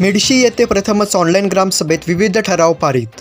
मेडशी येथे प्रथमच ऑनलाईन ग्रामसभेत विविध ठराव पारित.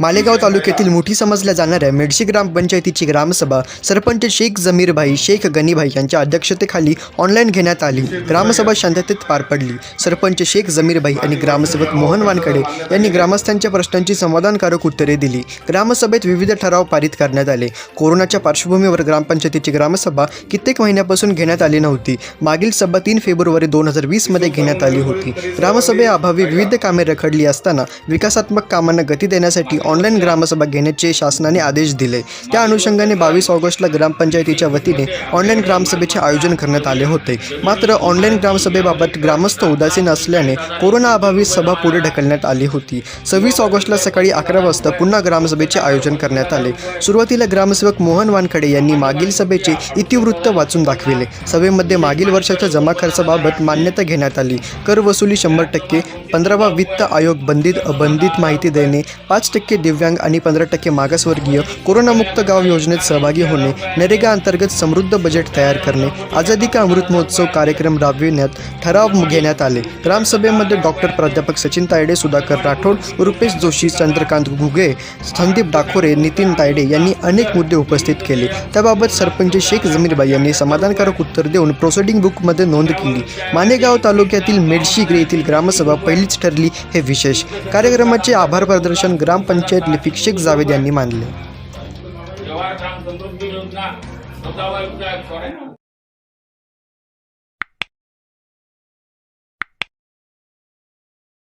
मालेगाव तालुक्यातील मोठी समजल्या जाणाऱ्या मेडशी ग्रामपंचायतीची ग्रामसभा सरपंच शेख जमीरभाई शेख गनीभाई यांच्या अध्यक्षतेखाली ऑनलाईन घेण्यात आली. ग्रामसभा शांततेत पार पडली. सरपंच शेख जमीरभाई आणि ग्रामसेवक मोहन वानकडे यांनी ग्रामस्थांच्या प्रश्नांची समाधानकारक उत्तरे दिली. ग्रामसभेत विविध ठराव पारित करण्यात आले. कोरोनाच्या पार्श्वभूमीवर ग्रामपंचायतीची ग्रामसभा कित्येक महिन्यापासून घेण्यात आली नव्हती. मागील सभा तीन फेब्रुवारी दोन हजार वीसमध्ये घेण्यात आली होती. ग्रामसभेअभावी विविध कामे रखडली असताना विकासात्मक कामांना गती देण्यासाठी ऑनलाईन ग्रामसभा घेण्याचे शासनाने आदेश दिले. त्या अनुषंगाने बावीस ऑगस्टला ग्रामपंचायतीच्या वतीने ऑनलाईन ग्रामसभेचे आयोजन करण्यात आले होते. मात्र ऑनलाईन ग्रामसभेबाबत ग्रामस्थ उदासीन असल्याने कोरोनाअभावी सभा पुढे ढकलण्यात आली होती. सव्वीस ऑगस्टला सकाळी अकरा वाजता पुन्हा ग्रामसभेचे आयोजन करण्यात आले. सुरुवातीला ग्रामसेवक मोहन वानखडे यांनी मागील सभेचे इतिवृत्त वाचून दाखविले. सभेमध्ये मागील वर्षाच्या जमा खर्चाबाबत मान्यता घेण्यात आली. कर वसुली शंभर टक्के पंधरावा वित्त आयोग बंदित अबंदित माहिती देणे पाच टक्के दिव्यांग आणि पंधरा टक्के मागासवर्गीय कोरोनामुक्त गाव योजनेत सहभागी होणे नरेगा अंतर्गत समृद्ध बजेट तयार करणे आझादी का अमृत महोत्सव कार्यक्रम राबविण्यात ठराव घेण्यात आले. ग्रामसभेमध्ये डॉक्टर प्राध्यापक सचिन तायडे सुधाकर राठोड रुपेश जोशी चंद्रकांत घुगे संदीप डाखोरे नितीन तायडे यांनी अनेक मुद्दे उपस्थित केले. त्याबाबत सरपंच शेख जमीरबाई यांनी समाधानकारक उत्तर देऊन प्रोसिडिंग बुकमध्ये नोंद केली. मानेगाव तालुक्यातील मेडशी येथील ग्रामसभा पहिलीच ठरली हे विशेष. कार्यक्रमाचे आभार प्रदर्शन ग्रामपंचायत लिपिक शेख जावेद यांनी मानले.